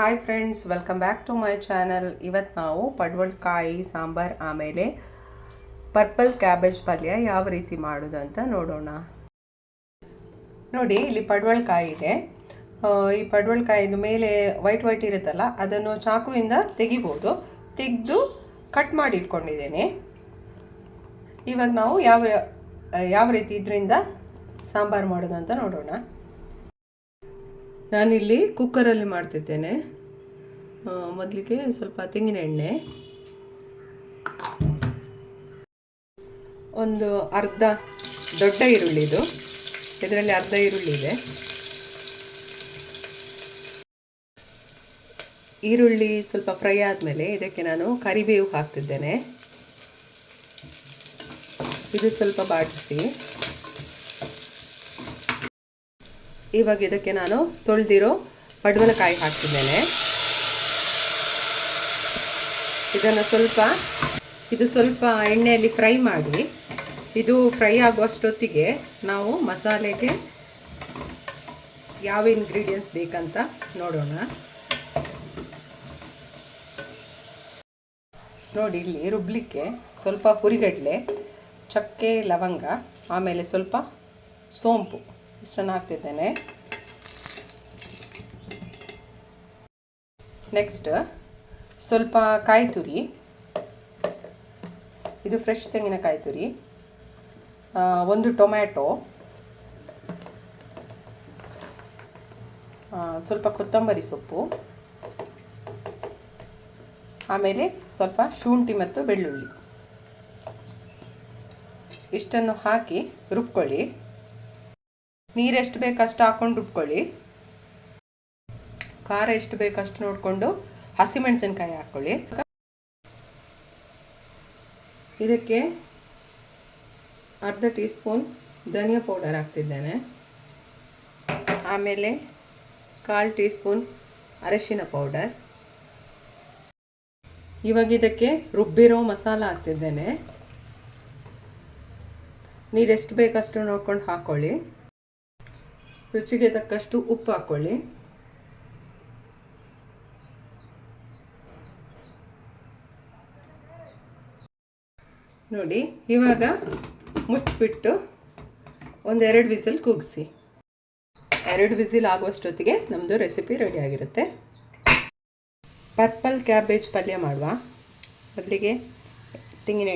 Hi friends welcome back to my channel ಇವತ್ತು ನಾವು ಪಡ್ವಳ್ಕಾಯಿ ಸಾಂಬಾರ್, ಆಮೇಲೆ ಪರ್ಪಲ್ ಕ್ಯಾಬೇಜ್ ಪಲ್ಯ ಯಾವ ರೀತಿ ಮಾಡೋದು ಅಂತ ನೋಡೋಣ. ನೋಡಿ, ಇಲ್ಲಿ ಪಡ್ವಳ್ಕಾಯಿ ಇದೆ. ಈ ಪಡ್ವಳ್ಕಾಯಿದು ಮೇಲೆ ವೈಟ್ ವೈಟ್ ಇರುತ್ತಲ್ಲ, ಅದನ್ನು ಚಾಕುವಿಂದ ತೆಗಿಬೋದು. ತೆಗೆದು ಕಟ್ ಮಾಡಿ ಇಟ್ಕೊಂಡಿದ್ದೇನೆ. ಇವಾಗ ನಾವು ಯಾವ ಯಾವ ರೀತಿ ಇದರಿಂದ ಸಾಂಬಾರು ಮಾಡೋದು ಅಂತ ನೋಡೋಣ. ನಾನಿಲ್ಲಿ ಕುಕ್ಕರಲ್ಲಿ ಮಾಡ್ತಿದ್ದೇನೆ. ಮೊದಲಿಗೆ ಸ್ವಲ್ಪ ತೆಂಗಿನ ಎಣ್ಣೆ. ಒಂದು ಅರ್ಧ ದೊಡ್ಡ ಈರುಳ್ಳಿ ಇದು. ಇದರಲ್ಲಿ ಅರ್ಧ ಈರುಳ್ಳಿ ಇದೆ. ಈರುಳ್ಳಿ ಸ್ವಲ್ಪ ಫ್ರೈ ಆದಮೇಲೆ ಇದಕ್ಕೆ ನಾನು ಕರಿಬೇವು ಹಾಕ್ತಿದ್ದೇನೆ. ಇದು ಸ್ವಲ್ಪ ಬಾಡಿಸಿ. ಇವಾಗ ಇದಕ್ಕೆ ನಾನು ತೊಳೆದಿರೋ ಪಡವಲಕಾಯಿ ಹಾಕ್ತಿದ್ದೇನೆ ಇದನ್ನು ಸ್ವಲ್ಪ, ಇದು ಸ್ವಲ್ಪ ಎಣ್ಣೆಯಲ್ಲಿ ಫ್ರೈ ಮಾಡಿ, ಇದು ಫ್ರೈ ಆಗುವಷ್ಟೊತ್ತಿಗೆ ನಾವು ಮಸಾಲೆಗೆ ಯಾವ ಇಂಗ್ರೀಡಿಯೆಂಟ್ಸ್ ಬೇಕಂತ ನೋಡೋಣ. ನೋಡಿ, ಇಲ್ಲಿ ರುಬ್ಲಿಕ್ಕೆ ಸ್ವಲ್ಪ ಹುರಿಗಡಲೆ, ಚಕ್ಕೆ, ಲವಂಗ, ಆಮೇಲೆ ಸ್ವಲ್ಪ ಸೋಂಪು. ಇಷ್ಟನ್ನು ಹಾಕ್ತಿದ್ದೇನೆ. ನೆಕ್ಸ್ಟ್ ಸ್ವಲ್ಪ ಕಾಯಿ ತುರಿ. ಇದು ಫ್ರೆಶ್ ತೆಂಗಿನಕಾಯಿ ತುರಿ. ಒಂದು ಟೊಮ್ಯಾಟೊ. ಸ್ವಲ್ಪ ಕೊತ್ತಂಬರಿ ಸೊಪ್ಪು. ಆಮೇಲೆ ಸ್ವಲ್ಪ ಶುಂಠಿ ಮತ್ತು ಬೆಳ್ಳುಳ್ಳಿ. ಇಷ್ಟನ್ನು ಹಾಕಿ ರುಬ್ಕೊಳ್ಳಿ. ನೀರೆಷ್ಟು ಬೇಕಷ್ಟು ಹಾಕ್ಕೊಂಡು ರುಬ್ಕೊಳ್ಳಿ. ಖಾರ ಎಷ್ಟು ಬೇಕಷ್ಟು ನೋಡಿಕೊಂಡು ಹಸಿಮೆಣಸಿನ್ಕಾಯಿ ಹಾಕ್ಕೊಳ್ಳಿ ಇದಕ್ಕೆ ಅರ್ಧ ಟೀ ಸ್ಪೂನ್ ಧನಿಯಾ ಪೌಡರ್ ಹಾಕ್ತಿದ್ದೇನೆ. ಆಮೇಲೆ ಕಾಲು ಟೀ ಸ್ಪೂನ್ ಅರಶಿನ ಪೌಡರ್. ಇವಾಗ ಇದಕ್ಕೆ ರುಬ್ಬಿರೋ ಮಸಾಲ ಹಾಕ್ತಿದ್ದೇನೆ. ನೀರೆಷ್ಟು ಬೇಕಷ್ಟು ನೋಡ್ಕೊಂಡು ಹಾಕ್ಕೊಳ್ಳಿ ರುಚಿಗೆ ತಕ್ಕಷ್ಟು ಉಪ್ಪು ಹಾಕ್ಕೊಳ್ಳಿ ನೋಡಿ, ಇವಾಗ ಮುಚ್ಚಿಬಿಟ್ಟು ಒಂದೆರಡು ವಿಸಿಲ್ ಕೂಗಿಸಿ. ಎರಡು ವಿಸಿಲ್ ಆಗುವಷ್ಟೊತ್ತಿಗೆ ನಮ್ಮದು ರೆಸಿಪಿ ರೆಡಿ ಆಗಿರುತ್ತೆ. ಪರ್ಪಲ್ ಕ್ಯಾಬೇಜ್ ಪಲ್ಯ ಮಾಡುವ? ಮೊದಲಿಗೆ ತೆಂಗಿನ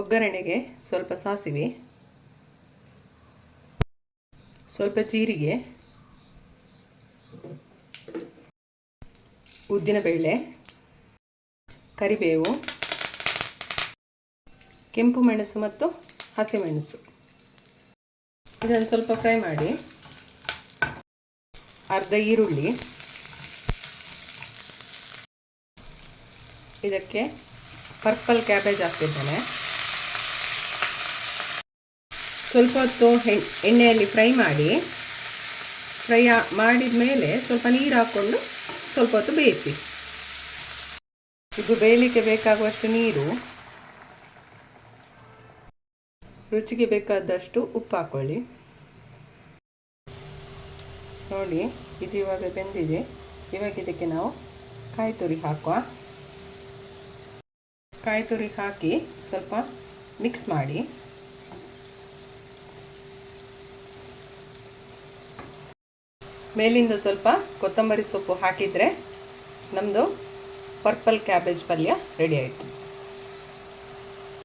ಒಗ್ಗರಣೆಗೆ ಸ್ವಲ್ಪ ಸಾಸಿವೆ, ಸ್ವಲ್ಪ ಜೀರಿಗೆ ಉದ್ದಿನಬೇಳೆ ಕರಿಬೇವು, ಕೆಂಪು ಮೆಣಸು ಮತ್ತು ಹಸಿಮೆಣಸು ಇದನ್ನು ಸ್ವಲ್ಪ ಫ್ರೈ ಮಾಡಿ ಅರ್ಧ ಈರುಳ್ಳಿ, ಇದಕ್ಕೆ ಪರ್ಪಲ್ ಕ್ಯಾಬೇಜ್ ಹಾಕ್ತಿದ್ದೇನೆ. ಸ್ವಲ್ಪ ಹೊತ್ತು ಎಣ್ಣೆಯಲ್ಲಿ ಫ್ರೈ ಮಾಡಿ, ಫ್ರೈ ಮಾಡಿದ ಮೇಲೆ ಸ್ವಲ್ಪ ನೀರು ಹಾಕ್ಕೊಂಡು ಸ್ವಲ್ಪ ಹೊತ್ತು ಬೇಯಿಸಿ. ಇದು ಬೇಯಲಿಕ್ಕೆ ಬೇಕಾಗುವಷ್ಟು ನೀರು, ರುಚಿಗೆ ಬೇಕಾದಷ್ಟು ಉಪ್ಪು ಹಾಕ್ಕೊಳ್ಳಿ ನೋಡಿ, ಇದು ಇವಾಗ ಬೆಂದಿದೆ. ಇವಾಗ ಇದಕ್ಕೆ ನಾವು ಕಾಯಿ ತುರಿ ಹಾಕುವ. ಕಾಯಿ ತುರಿ ಹಾಕಿ ಸ್ವಲ್ಪ ಮಿಕ್ಸ್ ಮಾಡಿ. ಮೇಲಿಂದ ಸ್ವಲ್ಪ ಕೊತ್ತಂಬರಿ ಸೊಪ್ಪು ಹಾಕಿದರೆ ನಮ್ಮದು ಪರ್ಪಲ್ ಕ್ಯಾಬೇಜ್ ಪಲ್ಯ ರೆಡಿ ಆಯಿತು.